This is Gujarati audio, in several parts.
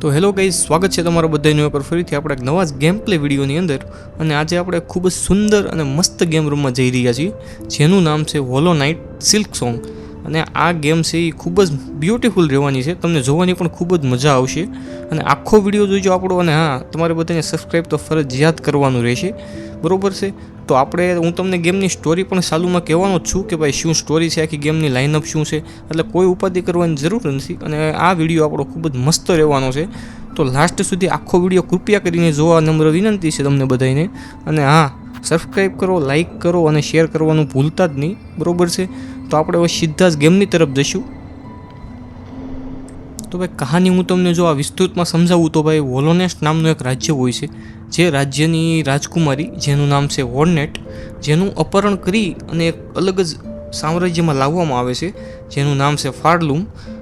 તો હેલો ગાઈઝ સ્વાગત છે તમારા બધાનું ઉપર ફરીથી આપણે એક નવા જ ગેમ પ્લે વિડીયોની અંદર. અને આજે આપણે ખૂબ જ સુંદર અને મસ્ત ગેમ રૂમમાં જઈ રહ્યા છીએ, જેનું નામ છે હોલો નાઇટ સિલ્ક સોંગ અને આ ગેમ છે એ ખૂબ જ બ્યુટિફુલ રહેવાની છે. તમને જોવાની પણ ખૂબ જ મજા આવશે. અને આખો વીડિયો જોઈજો આપણો અને હા, તમારે બધાને સબસ્ક્રાઈબ તો ફરજિયાત કરવાનું રહેશે. બરોબર છે? તો આપણે, હું તમને ગેમની સ્ટોરી પણ ચાલુમાં કહેવાનો જ છું કે ભાઈ શું સ્ટોરી છે, આખી ગેમની લાઇનઅપ શું છે? એટલે કોઈ ઉપાધિ કરવાની જરૂર નથી. અને આ વીડિયો આપણો ખૂબ જ મસ્ત રહેવાનો છે. તો લાસ્ટ સુધી આખો વીડિયો કૃપયા કરીને જોવા નમ્ર વિનંતી છે તમને બધાને અને હા સબસ્ક્રાઈબ કરો લાઇક કરો અને શેર કરવાનું ભૂલતા જ નહીં. બરોબર છે? તો આપણે હવે સીધા જ ગેમની તરફ જઈશું. તો ભાઈ, કહાની હું તમને જો આ વિસ્તૃતમાં સમજાવું તો ભાઈ, વોલોનેસ્ટ નામનું એક રાજ્ય હોય છે, જે રાજ્યની રાજકુમારી, જેનું નામ છે વોર્નેટ, જેનું અપહરણ કરી અને એક અલગ જ સામ્રાજ્યમાં લાવવામાં આવે છે, જેનું નામ છે ફાર્લુમ.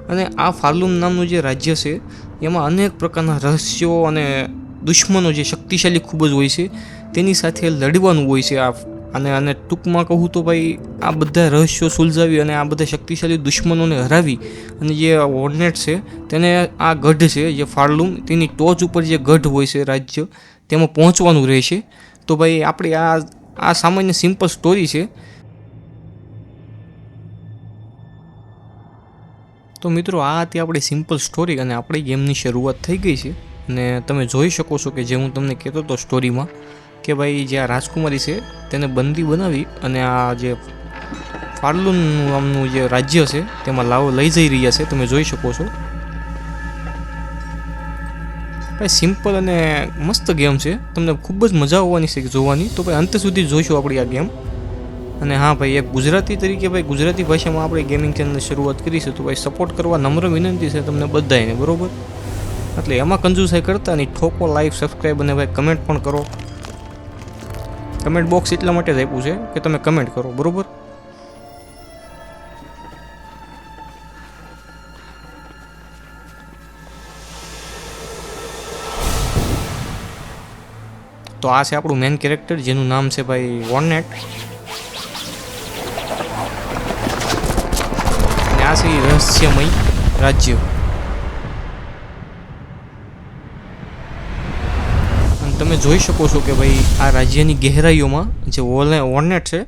અને આ ફાર્લુમ નામનું જે રાજ્ય છે, એમાં અનેક પ્રકારના રહસ્યો અને દુશ્મનો જે શક્તિશાળી ખૂબ જ હોય છે, તેની સાથે લડવાનું હોય છે આ અને અને ટૂંકમાં કહું તો ભાઈ, આ બધા રહસ્યો સુલઝાવી અને આ બધા શક્તિશાળી દુશ્મનોને હરાવી અને જે વોર્નેટ છે, તેને આ ગઢ છે, જે ફાળલુમ, તેની ટોચ ઉપર જે ગઢ હોય છે રાજ્ય, તેમાં પહોંચવાનું રહેશે. તો ભાઈ, આપણી આ આ સામાન્ય સિમ્પલ સ્ટોરી છે. તો મિત્રો, આ હતી આપણી સિમ્પલ સ્ટોરી અને આપણી ગેમની શરૂઆત થઈ ગઈ છે. અને તમે જોઈ શકો છો કે જે હું તમને કહેતો હતો સ્ટોરીમાં કે ભાઈ જે આ રાજકુમારી છે, તેને બંદી બનાવી અને આ જે ફાર્લુનનું આમનું જે રાજ્ય છે, તેમાં લાવો લઈ જઈ રહ્યા છે, તમે જોઈ શકો છો. ભાઈ સિમ્પલ અને મસ્ત ગેમ છે. તમને ખૂબ જ મજા આવવાની છે જોવાની. તો ભાઈ અંત સુધી જોઈશું આપણી આ ગેમ અને હા ભાઈ, એક ગુજરાતી તરીકે ભાઈ, ગુજરાતી ભાષામાં આપણે ગેમિંગ ચેનલની શરૂઆત કરી છે, તો ભાઈ સપોર્ટ કરવા નમ્ર વિનંતી છે તમને બધાને બરોબર? એટલે એમાં કંજુસાઈ કરતા નહીં, ઠોકો લાઈક સબસ્ક્રાઈબ અને ભાઈ કમેન્ટ પણ કરો. કમેન્ટ બોક્સ એટલા માટે જ આપ્યું છે કે તમે કમેન્ટ કરો, બરોબર? તો આ છે આપણું મેન કેરેક્ટર જેનું નામ છે ભાઈ વોર્નેટ અને આ છે રહસ્યમય રાજ્ય. તમે જોઈ શકો છો કે ભાઈ આ રાજ્યની ગહેરાઈઓમાં જે વોલે વોર્નેટ છે,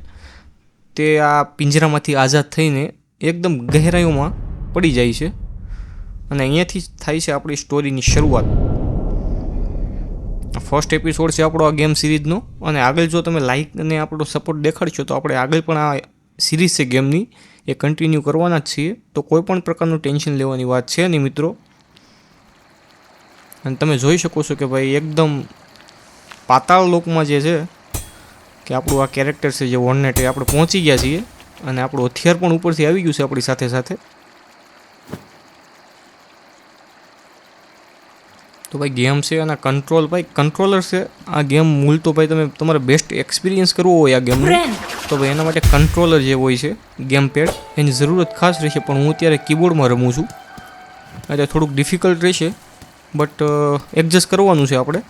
તે આ પિંજરામાંથી આઝાદ થઈને એકદમ ગહેરાઈઓમાં પડી જાય છે. અને અહીંયાથી થાય છે આપણી સ્ટોરીની શરૂઆત. ફર્સ્ટ એપિસોડ છે આપણો આ ગેમ સિરીઝનો. અને આગળ જો તમે લાઈક અને આપણો સપોર્ટ દેખાડશો, તો આપણે આગળ પણ આ સિરીઝ છે ગેમની. એ કન્ટિન્યુ કરવાના જ છીએ. તો કોઈ પણ પ્રકારનું ટેન્શન લેવાની વાત છે નહીં મિત્રો. અને તમે જોઈ શકો છો કે ભાઈ એકદમ પાતાળ લોકમાં જે છે કે આપણું આ કેરેક્ટર છે જે વોર્નેટ એ આપણે પહોંચી ગયા છીએ અને આપણું હથિયાર પણ ઉપરથી આવી ગયું છે આપણી સાથે સાથે. તો ભાઈ ગેમ છે અને કંટ્રોલ ભાઈ કંટ્રોલર છે. આ ગેમ મૂળ તો ભાઈ તમે તમારે બેસ્ટ એક્સપિરિયન્સ કરવો હોય આ ગેમનો. તો ભાઈ એના માટે કંટ્રોલર જે હોય છે ગેમ પેડ એની જરૂરત ખાસ રહેશે પણ હું અત્યારે કીબોર્ડમાં રમું છું. એટલે થોડુંક ડિફિકલ્ટ રહેશે બટ એડજસ્ટ કરવાનું છે આપણે.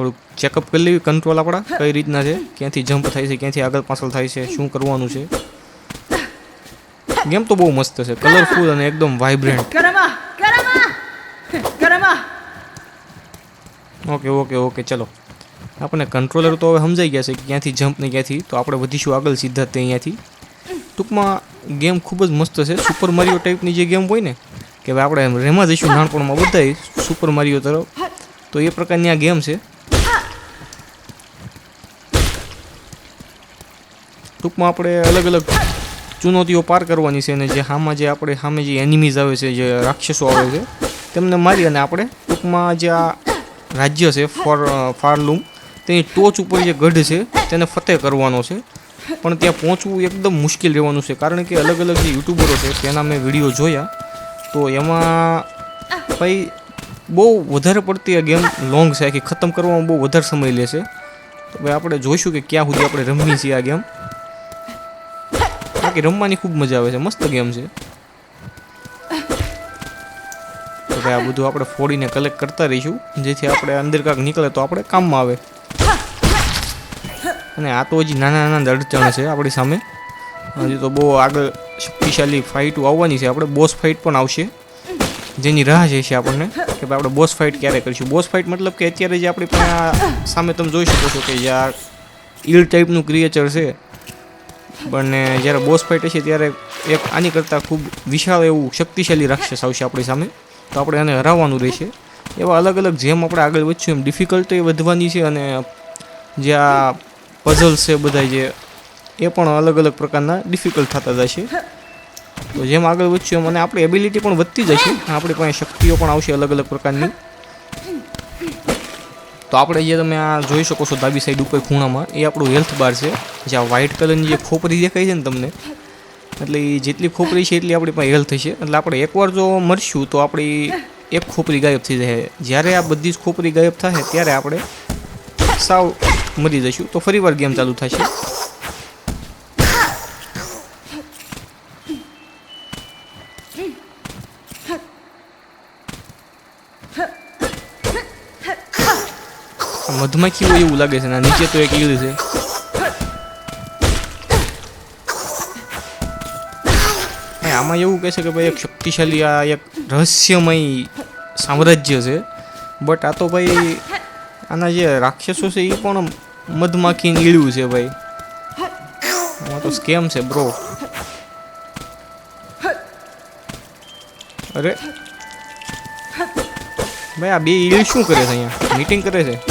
થોડુંક ચેકઅપ કરી લેવી કંટ્રોલ આપણા કઈ રીતના છે ક્યાંથી જમ્પ થાય છે ક્યાંથી આગળ પાછળ થાય છે શું કરવાનું છે. ગેમ તો બહુ મસ્ત છે કલરફુલ અને એકદમ વાઇબ્રન્ટ! ઓકે ઓકે ઓકે ચલો. આપણને કંટ્રોલર તો હવે સમજાઈ ગયા છે કે ક્યાંથી જમ્પ ને ક્યાંથી તો આપણે વધીશું આગળ સીધા તે અહીંયાથી. ટૂંકમાં ગેમ ખૂબ જ મસ્ત છે સુપર મારિયો ટાઈપની જે ગેમ હોય ને કે હવે આપણે રેમાં જઈશું નાનપણમાં બધાય સુપર મારિયો તરફ તો એ પ્રકારની આ ગેમ છે. ટૂંકમાં આપણે અલગ અલગ ચુનૌતીઓ પાર કરવાની છે અને જે હામાં જે આપણે સામે જે એનિમીઝ આવે છે, જે રાક્ષસો આવે છે, તેમને મારી અને આપણે ટૂંકમાં જે આ રાજ્ય છે, ફોર ફારલુમ, તેની ટોચ ઉપર જે ગઢ છે, તેને ફતેહ કરવાનો છે. પણ ત્યાં પહોંચવું એકદમ મુશ્કેલ રહેવાનું છે, કારણ કે અલગ અલગ જે યુટ્યુબરો છે, તેના મેં વીડિયો જોયા. તો એમાં ભાઈ બહુ વધારે પડતી આ ગેમ લોંગ છે, આખી ખતમ કરવામાં બહુ વધારે સમય લેશે તો ભાઈ આપણે જોઈશું કે ક્યાં સુધી આપણે રમવી છીએ આ ગેમ. બાકી રમવાની ખૂબ મજા આવે છે. મસ્ત ગેમ છે. તો ભાઈ આ બધું આપણે ફોડીને કલેક્ટ કરતા રહીશું. જેથી આપણે અંદર કાંક નીકળે તો આપણે કામમાં આવે. અને આ તો હજી નાના નાના અડચણ છે આપણી સામે. હજી તો બહુ આગળ શક્તિશાળી ફાઇટો આવવાની છે. આપણે બોસ ફાઇટ પણ આવશે. જેની રાહ જે છે આપણને, કે ભાઈ આપણે બોસ ફાઇટ ક્યારે કરીશું? બોસ ફાઇટ મતલબ કે અત્યારે જે આપણી પણ સામે તમે જોઈ શકો છો કે જે આ ઇલ ટાઈપનું ક્રિએચર છે. પણ જ્યારે બોસ ફાઇટ હશે ત્યારે એક આની કરતાં ખૂબ વિશાળ એવું શક્તિશાળી રાક્ષસ આવશે આપણી સામે. તો આપણે એને હરાવવાનું રહેશે. એવા અલગ અલગ જેમ આપણે આગળ વધશું, એમ ડિફિકલ્ટી વધવાની છે અને જે આ પઝલ્સ છે બધા જે, એ પણ અલગ અલગ પ્રકારના ડિફિકલ્ટ થતા જશે. તો જેમ આગળ વધશું એમ અને આપણી એબિલિટી પણ વધતી જશે. આપણી પાસે શક્તિઓ પણ આવશે અલગ અલગ પ્રકારની. તો આપણે જે તમે આ જોઈ શકો છો ડાબી સાઈડ ઉપર ખૂણામાં, એ આપણું હેલ્થ બાર છે, જે આ વ્હાઇટ કલરની જે ખોપરી દેખાય છે ને તમને, એટલે એ જેટલી ખોપરી છે એટલી આપણી પાસે હેલ્થ છે. એટલે આપણે એકવાર જો મરશું તો આપણી એક ખોપરી ગાયબ થઈ જાય. જ્યારે આ બધી જ ખોપરી ગાયબ થશે ત્યારે આપણે સાવ મરી જઈશું. તો ફરીવાર ગેમ ચાલુ થશે આ મધમાખી હોય એવું લાગે છે ના નીચે તો એક ઈલ છે. આમાં એવું કહે છે કે ભાઈ એક શક્તિશાળી આ એક રહસ્યમય સામ્રાજ્ય છે. બટ આ તો ભાઈ આના જે રાક્ષસો છે એ પણ મધમાખી ઈળ્યું છે ભાઈ. આમાં તો સ્કેમ છે બ્રો અરે. ભાઈ આ બે ઈળ શું કરે છે અહીંયા? મીટિંગ કરે છે?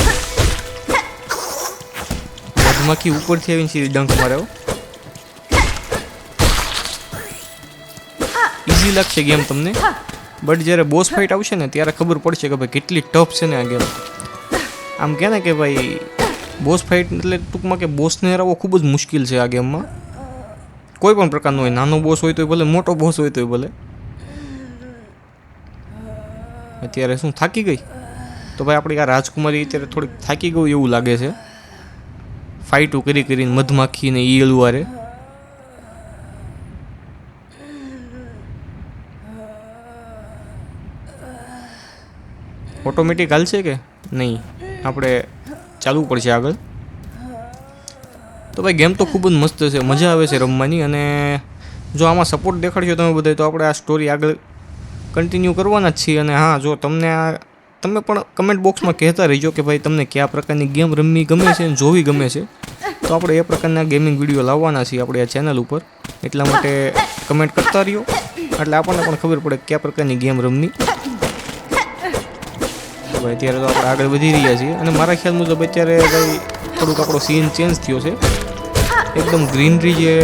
મધમાખી ઉપરથી આવીને સીધી ડંખ મારે. ઇઝી લાગશે ગેમ તમને. બટ જ્યારે બોસ ફાઇટ આવશે ને, ત્યારે ખબર પડશે કે ભાઈ કેટલી ટફ છે ને આ ગેમ આમ કહે ને કે ભાઈ બોસ ફાઇટ એટલે ટૂંકમાં કે બોસને હરાવવો ખૂબ જ મુશ્કેલ છે આ ગેમમાં કોઈ પણ પ્રકારનો હોય, નાનો બોસ હોય તોય ભલે, મોટો બોસ હોય તોય ભલે. અત્યારે શું થાકી ગઈ? તો ભાઈ આપણી આ રાજકુમારી અત્યારે થોડીક થાકી ગયું એવું લાગે છે. ફાઇટો કરી કરીને મધમાખી ને ઈયળું વારે ઓટોમેટિક હાલશે કે? નહીં. આપણે ચાલવું પડશે આગળ. તો ભાઈ ગેમ તો ખૂબ જ મસ્ત છે. મજા આવે છે રમવાની અને જો આમાં સપોર્ટ દેખાડશો તમે બધા તો આપણે આ સ્ટોરી આગળ કન્ટિન્યુ કરવાના જ છીએ અને હા, જો તમને આ તમે પણ કમેન્ટ બોક્સમાં કહેતા રહીજો કે ભાઈ તમને કયા પ્રકારની ગેમ રમવી ગમે છે અને જોવી ગમે છે. તો આપણે એ પ્રકારના ગેમિંગ વીડિયો લાવવાના છીએ આપણે આ ચેનલ ઉપર. એટલા માટે કમેન્ટ કરતા રહ્યો. એટલે આપણને પણ ખબર પડે કયા પ્રકારની ગેમ રમવી. ભાઈ અત્યારે તો આપણે આગળ વધી રહ્યા છીએ. અને મારા ખ્યાલ મુજબ અત્યારે ભાઈ થોડુંક આપણો સીન ચેન્જ થયો છે. એકદમ ગ્રીનરી જે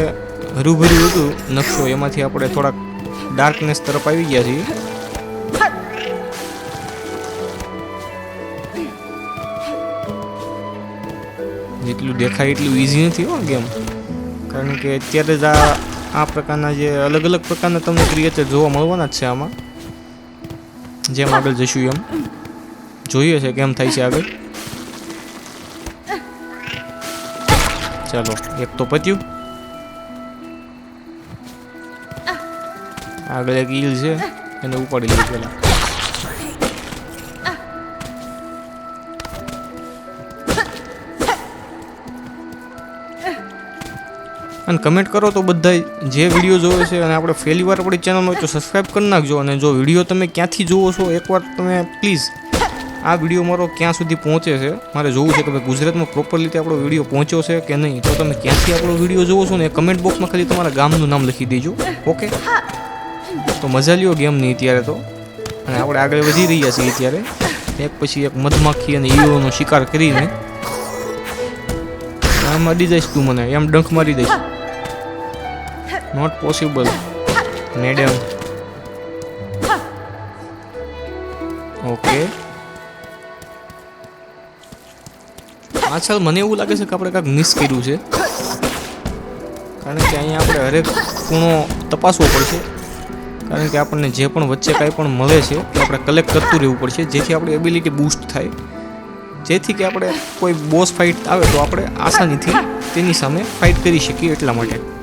હરુભર્યું હતું નકશો, એમાંથી આપણે થોડાક ડાર્કનેસ તરફ આવી ગયા છીએ. જેટલું દેખાય એટલું ઇઝી નથી હો ગેમ કારણ કે અત્યારે જ આ આ પ્રકારના જે અલગ અલગ પ્રકારના તમને ક્રિએટર જોવા મળવાના જ છે આમાં. જેમ આગળ જશું એમ. જોઈએ છે કેમ થાય છે આગળ. ચાલો, એક તો પત્યું. આગળ એક ઈલ છે, એને ઉપાડી લઈએ પેલા અને કમેન્ટ કરો તો બધા જે વીડિયો જોવે છે અને આપણે પહેલી વાર આપણી ચેનલ હોય તો સબસ્ક્રાઈબ કરી નાખજો અને જો વીડિયો તમે ક્યાંથી જુઓ છો એકવાર તમે પ્લીઝ આ વીડિયો મારો ક્યાં સુધી પહોંચે છે? મારે જોવું છે કે ભાઈ ગુજરાતમાં પ્રોપર રીતે આપણો વીડિયો પહોંચ્યો છે કે નહીં? તો તમે ક્યાંથી આપણો વીડિયો જોવો છો ને કમેન્ટ બોક્સમાં ખાલી તમારા ગામનું નામ લખી દેજો. ઓકે તો મજા લ્યો ગેમની અત્યારે તો. અને આપણે આગળ વધી રહ્યા છીએ અત્યારે. એક પછી એક મધમાખી અને ઈઓનો શિકાર કરીને. આમ અડી જઈશ તું મને. એમ ડંખ મારી દઈશ. નોટ પોસિબલ મેડમ ઓકે પાછળ મને એવું લાગે છે કે આપણે કાંઈક મિસ કર્યું છે. કારણ કે અહીંયા આપણે હરેક ખૂણો તપાસવો પડશે. કારણ કે આપણને જે પણ વચ્ચે કાંઈ પણ મળે છે, એ આપણે કલેક્ટ કરતું રહેવું પડશે. જેથી આપણી એબિલિટી બૂસ્ટ થાય. જેથી કે આપણે કોઈ બોસ ફાઇટ આવે તો આપણે આસાનીથી તેની સામે ફાઇટ કરી શકીએ એટલા માટે.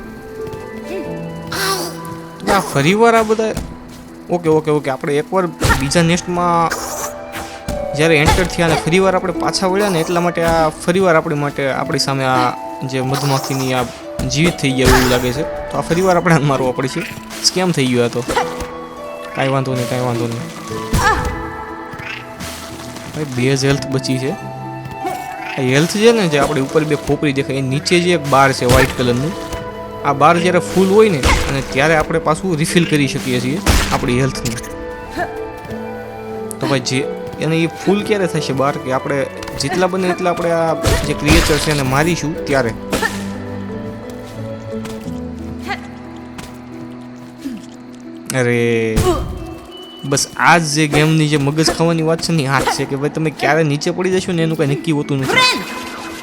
આ ફરીવાર આ બધા ઓકે ઓકે ઓકે, આપણે એકવાર બીજા નેક્સ્ટમાં જ્યારે એન્ટર થયા અને ફરીવાર આપણે પાછા વળ્યા ને એટલા માટે આ ફરીવાર આપણી માટે આપણી સામે આ જે મધમાખીની આ જીવિત થઈ ગયા એવું લાગે છે. તો આ ફરીવાર આપણે આને મારવા પડશે સ્કેમ થઈ ગયો તો? કાંઈ વાંધો નહીં, કાંઈ વાંધો નહીં. બે જ હેલ્થ બચી છે. આ હેલ્થ છે ને જે આપણી ઉપર બે ખોપરી દેખાય એ નીચે જે એક બાર છે વ્હાઇટ કલરનું આ બાર જ્યારે ફૂલ હોય ને અને ત્યારે આપણે પાછું રિફિલ કરી શકીએ છીએ આપણી હેલ્થને તો ભાઈ જે એને એ ફૂલ ક્યારે થશે બહાર કે આપણે જેટલા બને એટલા આપણે આ જે ક્રિએચર છે એને મારીશું ત્યારે. અરે બસ આ જ જે ગેમની જે મગજ ખાવાની વાત છે ને આ છે કે ભાઈ તમે ક્યારે નીચે પડી જશો ને એનું કંઈ નક્કી હોતું નથી.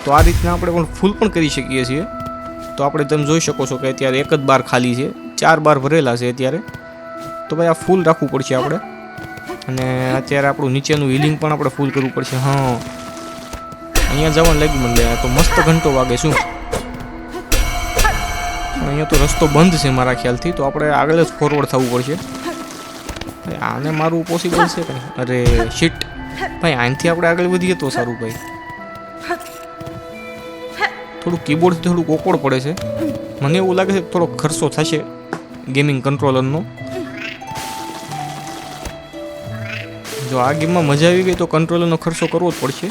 તો આ રીતના આપણે પણ ફૂલ પણ કરી શકીએ છીએ. તો આપણે તમે જોઈ શકો છો કે અત્યારે એક જ બાર ખાલી છે. ચાર બાર ભરેલા છે અત્યારે. તો ભાઈ આ ફૂલ રાખવું પડશે આપણે. અને અત્યારે આપણું નીચેનું હિલિંગ પણ આપણે ફૂલ કરવું પડશે. હા. અહીંયા જવાનું લાગ્યું મને તો મસ્ત ઘંટો વાગે શું? અહીંયા તો રસ્તો બંધ છે મારા ખ્યાલથી. તો આપણે આગળ જ ફોરવર્ડ થવું પડશે. આને મારું પોસિબલ છે કંઈ અરે શીટ ભાઈ, આનાથી આપણે આગળ વધીએ તો સારું, ભાઈ. થોડું કીબોર્ડથી થોડુંક ઓકવર્ડ પડે છે. મને એવું લાગે છે થોડો ખર્ચો થશે ગેમિંગ કંટ્રોલરનો જો આ ગેમમાં મજા આવી ગઈ તો કંટ્રોલરનો ખર્ચો કરવો જ પડશે.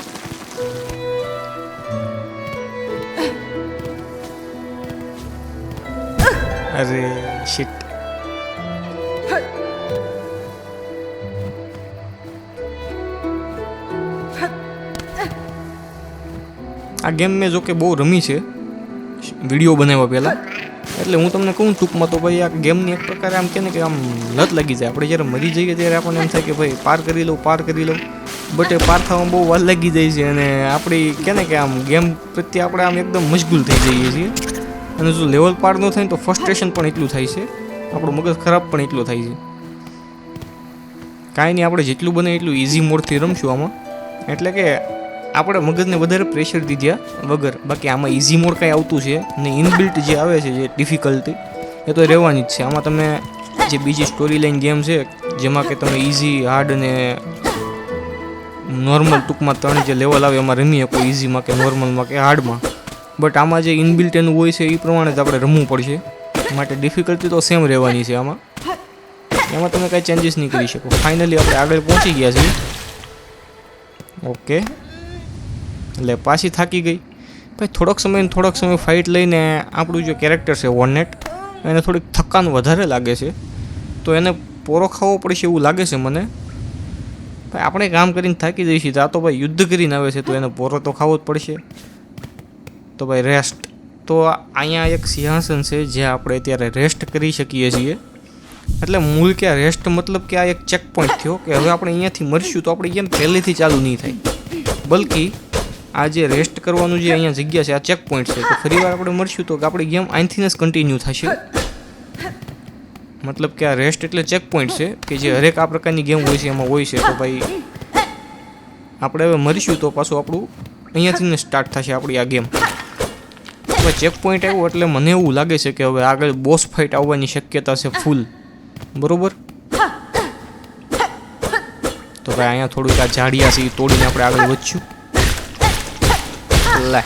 અરે શિટ આ ગેમ મેં જોકે બહુ રમી છે. વીડિયો બનાવ્યા પહેલાં. એટલે હું તમને કહું ટૂંકમાં તો ભાઈ આ ગેમની એક પ્રકારે આમ કે ને કે આમ લત લાગી જાય. આપણે જ્યારે મરી જઈએ ત્યારે આપણને એમ થાય કે ભાઈ પાર કરી લઉં, પાર કરી લઉં. બટ એ પાર થવામાં બહુ વાર લાગી જાય છે અને આપણી કે ને કે આમ ગેમ પ્રત્યે આપણે આમ એકદમ મશગુલ થઈ જઈએ છીએ. અને જો લેવલ પાર ન થાય તો ફ્રસ્ટ્રેશન પણ એટલું થાય છે. આપણું મગજ ખરાબ પણ એટલું થાય છે. કાંઈ નહીં, આપણે જેટલું બને એટલું ઇઝી મોડથી રમશું આમાં. એટલે કે આપણે મગજને વધારે પ્રેશર દીધા વગર. બાકી આમાં ઇઝી મોડ કાંઈ આવતું છે ને ઇનબિલ્ટ જે આવે છે, જે ડિફિકલ્ટી એ તો રહેવાની જ છે. આમાં તમે જે બીજી સ્ટોરી લાઈન ગેમ છે, જેમાં કે તમે ઇઝી હાર્ડ અને નોર્મલ ટૂંકમાં ત્રણ જે લેવલ આવે, એમાં રમી શકો ઇઝીમાં કે નોર્મલમાં કે હાર્ડમાં બટ આમાં જે ઇનબિલ્ટ એનું હોય છે, એ પ્રમાણે જ આપણે રમવું પડશે. માટે ડિફિકલ્ટી તો સેમ રહેવાની છે આમાં. એમાં તમે કાંઈ ચેન્જીસ નહીં કરી શકો. ફાઇનલી આપણે આગળ પહોંચી ગયા છીએ. ઓકે એટલે પાછી થાકી ગઈ. ભાઈ, થોડોક સમય થોડોક સમય ફાઇટ લઈને આપણું જે કેરેક્ટર છે વોર્નેટ એને થોડીક થકાન વધારે લાગે છે. તો એને પોરો ખાવો પડશે એવું લાગે છે મને. ભાઈ, આપણે કામ કરીને થાકી જઈએ છીએ આ તો ભાઈ, યુદ્ધ કરીને આવે છે તો એને પોરો તો ખાવો જ પડશે. તો ભાઈ રેસ્ટ તો અહીંયા એક સિંહાસન છે જે આપણે અત્યારે રેસ્ટ કરી શકીએ છીએ. એટલે મૂળ કે રેસ્ટ મતલબ કે આ એક ચેક પોઈન્ટ થયો કે હવે આપણે અહીંયાથી મરશું તો આપણે કેમ પહેલેથી ચાલુ નહીં થાય. બલકી આ જે રેસ્ટ કરવાનું જે અહીંયા જગ્યા છે, આ ચેક પોઈન્ટ છે, તો ફરી વાર આપણે મળશું તો આપણી ગેમ અહીંથી જ કન્ટિન્યુ થશે. મતલબ કે આ રેસ્ટ એટલે ચેક પોઈન્ટ છે, કે જે હરેક આ પ્રકારની ગેમ હોય છે, એમાં હોય છે, તો ભાઈ આપણે હવે મરીશું તો પાછું આપણું અહીંયાથી સ્ટાર્ટ થશે આપણી આ ગેમ હવે ચેક પોઈન્ટ આવ્યો એટલે મને એવું લાગે છે કે હવે આગળ બોસ ફાઇટ આવવાની શક્યતા છે ફૂલ બરોબર? તો ભાઈ અહીંયા થોડુંક આ ઝાડિયા છે, એ તોડીને આપણે આગળ વધશું. લે.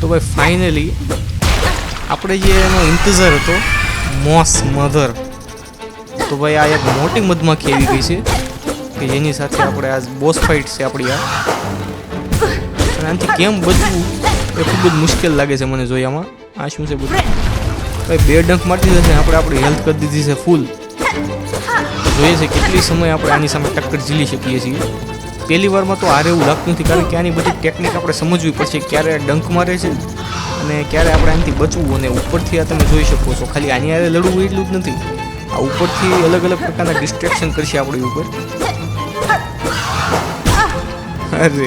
તો ભાઈ ફાઇનલી આપણે જે એનો ઇંતજાર હતો, મોસ મધર. તો ભાઈ, આ એક મોટી મધમાખી આવી ગઈ છે, કે જેની સાથે આપણે આ બોસ ફાઇટ છે આપણી આ. અને આનાથી કેમ બચવું એ ખૂબ જ મુશ્કેલ લાગે છે મને જોયામાં. આ શું છે બધું? ભાઈ, બે ડંખ મારતી જશે આપણે આપણી હેલ્થ કરી દીધી છે ફૂલ જોઈએ છે કેટલી સમય આપણે આની સામે ટક્કર ઝીલી શકીએ છીએ. પહેલી વારમાં તો હારે એવું લાગતું નથી, કારણ કે આની બધી ટેકનિક આપણે સમજવી પડશે ક્યારે ડંક મારે છે અને ક્યારે આપણે આનાથી બચવું અને ઉપરથી આ તમે જોઈ શકો છો. ખાલી આની હારે લડવું એટલું જ નથી. આ ઉપરથી અલગ અલગ પ્રકારના ડિસ્ટ્રેક્શન કરશે આપણી ઉપર. અરે,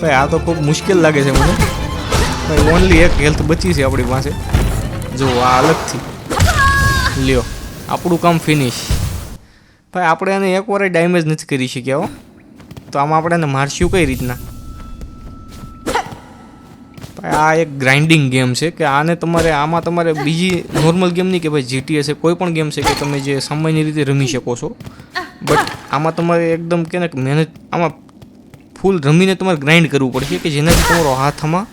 ભાઈ, આ તો ખૂબ મુશ્કેલ લાગે છે મને. ભાઈ ઓનલી એક હેલ્થ બચી છે આપણી પાસે. જો, આ અલગથી. લ્યો, આપણું કામ ફિનિશ ભાઈ, આપણે એને એક વાર ડેમેજ નથી કરી શક્યા હો. તો આમાં આપણે એને મારશું કઈ રીતના? આ એક ગ્રાઇન્ડિંગ ગેમ છે કે આને તમારે, આમાં તમારે બીજી નોર્મલ ગેમ નહીં કે ભાઈ જીટીએસ છે, કોઈ પણ ગેમ છે કે તમે જે સામાન્ય રીતે રમી શકો છો. બટ આમાં તમારે એકદમ કે મહેનત, આમાં ફૂલ રમીને તમારે ગ્રાઇન્ડ કરવું પડશે કે જેનાથી તમારો હાથમાં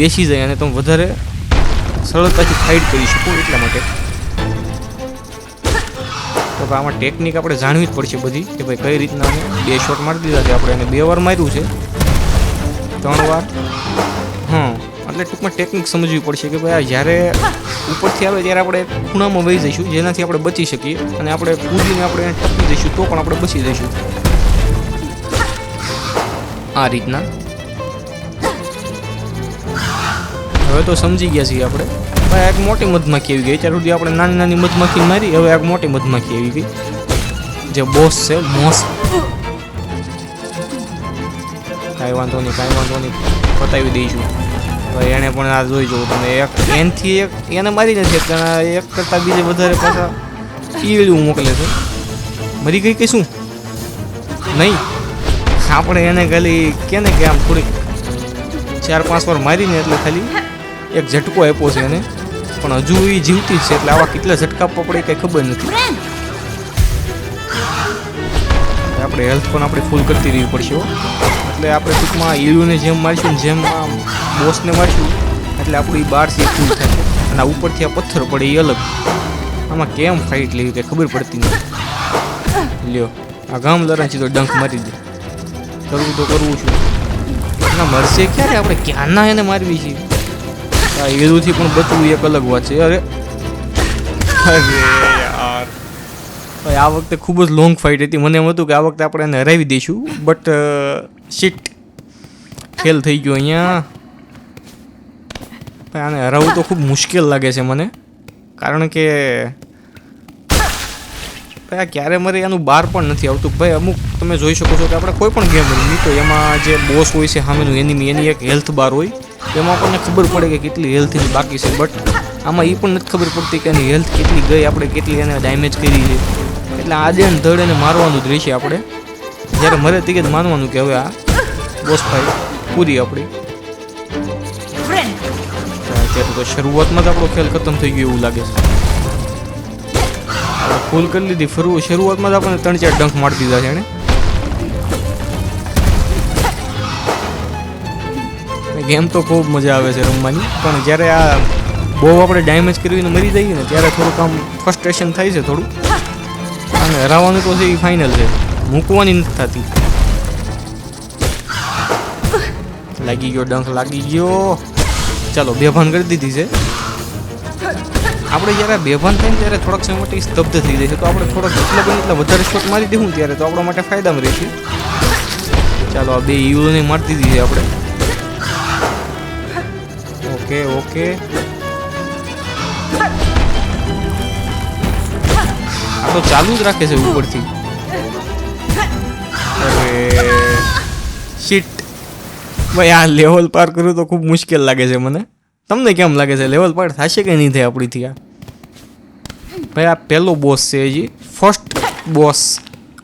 બેસી જાય અને તમે વધારે સરળતાથી ફાઇટ કરી શકો એટલા માટે. તો આમાં ટેકનિક આપણે જાણવી જ પડશે બધી કે ભાઈ કઈ રીતના બે શોટ મારી દીધા છે. આપણે એને બે વાર માર્યું છે. ત્રણ વાર. હા એટલે ટૂંકમાં ટેકનિક સમજવી પડશે કે ભાઈ આ જ્યારે ઉપરથી આવે ત્યારે આપણે ખૂણામાં વહી જઈશું, જેનાથી આપણે બચી શકીએ અને આપણે કૂદીને આપણે ટકી દઈશું તો પણ આપણે બચી જઈશું. આ રીતના. હવે તો સમજી ગયા છીએ આપણે. ભાઈ એક મોટી મધમાખી આવી ગઈ. અત્યાર સુધી આપણે નાની નાની મધમાખી મારી, હવે એક મોટી મધમાખી આવી ગઈ. જે બોસ છે, મોસ. કાંઈ વાંધો નહીં, કાંઈ વાંધો નહીં. પતાવી દઈશું. હવે એણે પણ આ જોઈ જવું તમે. એક એનથી એક, એને મારી નથી શકતા એક કરતાં બીજે વધારે પાછા ઈળું મોકલે છે. મરી ગઈ કે શું? નહીં. આપણે એને ખાલી કે ને કે આમ થોડીક ચાર પાંચ વાર મારીને એટલે ખાલી એક ઝટકો આપ્યો છે એને. પણ હજુ એ જીવતી છે એટલે આવા કેટલા ઝટકા પકડે કંઈ ખબર નથી. આપણે હેલ્થ પણ આપણે ફૂલ કરતી રહેવી પડશે એટલે આપણે ટૂંકમાં ઈળુને જેમ મારીશું ને જેમ બોસને મારીશું એટલે આપણી બારથી ફૂલ થશે. અને આ ઉપરથી આ પથ્થર પડે એ અલગ. આમાં કેમ ફાઇટ લેવી કંઈ ખબર પડતી નથી. લ્યો આ ગામ લરાંચી તો ડંખ મારી દે. કરવું તો કરવું છું. ના મરશે ક્યારે? આપણે ક્યાંના એને મારવી છે? આ હીરુથી પણ બચવું એક અલગ વાત છે. અરે. અરે યાર. ભાઈ આ વખતે ખૂબ જ લોંગ ફાઇટ હતી. મને એમ હતું કે આ વખતે આપણે એને હરાવી દઈશું બટ શિટ ફેલ થઈ ગયો અહીંયા. ભાઈ આને હરાવવું તો ખૂબ મુશ્કેલ લાગે છે મને. કારણ કે ભાઈ આ ક્યારે મરે એનું બહાર પણ નથી આવતું. ભાઈ અમુક તમે જોઈ શકો છો કે આપણે કોઈ પણ ગેમ રમી તો એમાં જે બોસ હોય છે સામેનું એની એની એક હેલ્થ બાર હોય. એમાં આપણને ખબર પડે કે કેટલી હેલ્થ એની બાકી છે બટ આમાં એ પણ નથી ખબર પડતી કે એની હેલ્થ કેટલી ગઈ આપણે કેટલી એને ડેમેજ કરી છે. એટલે આજે ને ધડ એને મારવાનું જ રહેશે આપણે. જ્યારે મરે તે જ માનવાનું કે હવે આ બોસ ફાઈટ પૂરી આપણી. અત્યારે તો શરૂઆતમાં જ આપણો ખેલ ખતમ થઈ ગયો એવું લાગે છે. ફૂલ કરી લીધી ફરવું શરૂઆતમાં જ આપણને ત્રણ ચાર ડંખ મારી દીધા છે એણે ગેમ તો ખૂબ મજા આવે છે રમવાની. પણ જ્યારે આ બહુ આપણે ડેમેજ કરીને મરી જઈએ ને, ત્યારે થોડુંક આમ ફ્રસ્ટ્રેશન થાય છે થોડું. અને હરાવવાનું તો છે એ ફાઇનલ છે. મૂકવાની નથી થતી. લાગી ગયો, ડંખ લાગી ગયો. ચાલો બેભાન કરી દીધી છે. આપણે જ્યારે બેભાન થાય ત્યારે થોડાક સમય માટે સ્તબ્ધ થઈ જાય છે. તો આપણે થોડાક એટલે બને એટલા વધારે શોટ મારી દેવું ત્યારે તો આપણા માટે ફાયદામાં રહેશે. ચાલો, આ બે યુઓને મારી દીધી છે આપણે. ઓકે ઓકે આ તો ચાલુ જ રાખે છે ઉપરથી. અરે શીટ ભાઈ, આ લેવલ પાર કરવું તો ખૂબ મુશ્કેલ લાગે છે મને. તમને કેમ લાગે છે? લેવલ પાર થશે કે નહીં થાય આપણીથી આ? ભાઈ, આ પહેલો બોસ છે હજી. ફર્સ્ટ બોસ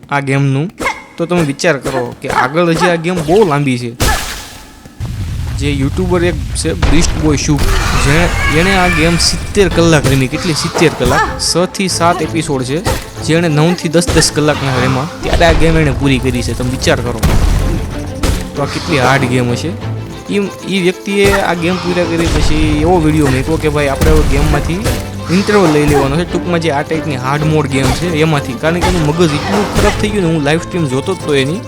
આ ગેમનું તો તમે વિચાર કરો કે આગળ હજી આ ગેમ બહુ લાંબી છે. જે યુટ્યુબર એક છે બ્રિસ્ટ બોય શુભ જે એણે આ ગેમ સિત્તેર કલાક રમી. કેટલી? સિત્તેર કલાક. છ થી સાત એપિસોડ છે જેણે નવથી દસ દસ કલાકના રેમાં ત્યારે આ ગેમ એણે પૂરી કરી છે. તમે વિચાર કરો. તો આ કેટલી હાર્ડ ગેમ હશે. એ એ વ્યક્તિએ આ ગેમ પૂરા કરી પછી એવો વીડિયો મૂક્યો કે ભાઈ આપણે ગેમમાંથી ઇન્ટરવલ લઈ લેવાનો છે. ટૂંકમાં જે આ ટાઈપની હાર્ડ મોડ ગેમ છે એમાંથી. કારણ કે એનું મગજ એટલું ખરાબ થઈ ગયું ને હું લાઈવ સ્ટ્રીમ જોતો જ તો એની.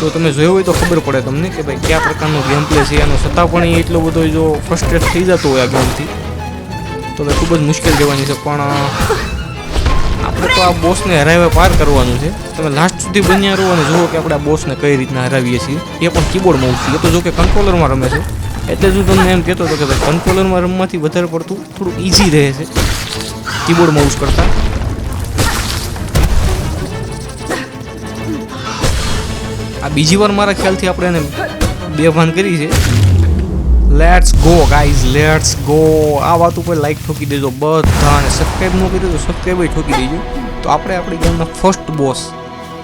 તો તમે જોયો હોય તો ખબર પડે તમને કે ભાઈ કયા પ્રકારનો ગેમ પ્લે છે, એનો છતાં પણ એ એટલો બધો જો ફ્રસ્ટ્રેટ થઈ જતો હોય આ ગેમથી તો ભાઈ ખૂબ જ મુશ્કેલ જવાની છે, પણ આપણે તો આ બોસને હરાવ્યા પાર કરવાનું છે. તમે લાસ્ટ સુધી બન્યા રહો અને જુઓ કે આપણે આ બોસને કઈ રીતના હરાવીએ છીએ. એ પણ કીબોર્ડ માઉસથી એ તો જો કે કંટ્રોલરમાં રમે છે. એટલે જ તમને એમ કહેતો હતો કે ભાઈ કંટ્રોલરમાં રમવાથી વધારે પડતું થોડું ઇઝી રહે છે. કીબોર્ડ માઉસ કરતાં. આ બીજી વાર મારા ખ્યાલથી આપણે એને બેભાન કરી છે. Let's go guys let's go આ વાત ઉપર લાઈક ઠોકી દેજો બધાને. સબસ્ક્રાઈબ ન કરી તો સબસ્ક્રાઈબ ઠોકી દેજો. તો આપણે આપણી ગેમના ફર્સ્ટ બોસ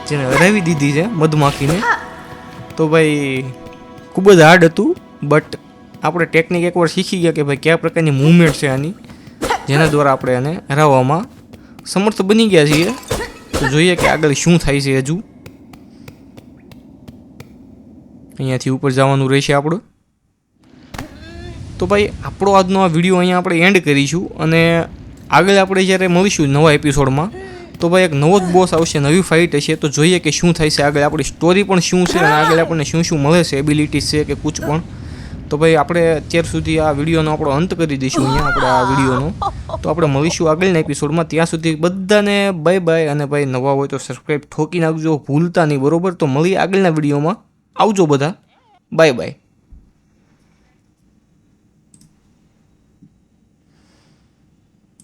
જેને હરાવી દીધી છે મધમાખીને. તો ભાઈ, ખૂબ જ હાર્ડ હતું બટ આપણે ટેકનિક એકવાર શીખી ગયા કે ભાઈ કયા પ્રકારની મૂવમેન્ટ છે આની, જેના દ્વારા આપણે એને હરાવવામાં સમર્થ બની ગયા છીએ. તો જોઈએ કે આગળ શું થાય છે હજુ. અહીંયાથી ઉપર જવાનું રહેશે આપણું. તો ભાઈ, આપણો આજનો આ વીડિયો અહીંયા આપણે એન્ડ કરીશું અને આગળ આપણે જ્યારે મળીશું નવા એપિસોડમાં તો ભાઈ, એક નવો જ બોસ આવશે, નવી ફાઇટ હશે. તો જોઈએ કે શું થાય છે. આગળ આપણી સ્ટોરી પણ શું છે અને આગળ આપણને શું શું મળે છે એબિલિટીઝ છે કે કુછ પણ. તો ભાઈ, આપણે અત્યાર સુધી આ વિડીયોનો આપણો અંત કરી દઈશું અહીંયા, આપણે આ વિડીયોનો તો આપણે મળીશું આગળના એપિસોડમાં ત્યાં સુધી બધાને બાય બાય અને ભાઈ, નવા હોય તો સબસ્ક્રાઈબ ઠોકી નાખજો. ભૂલતા નહીં, બરોબર? તો મળીએ આગળના વિડીયોમાં આવજો બધા. Bye bye.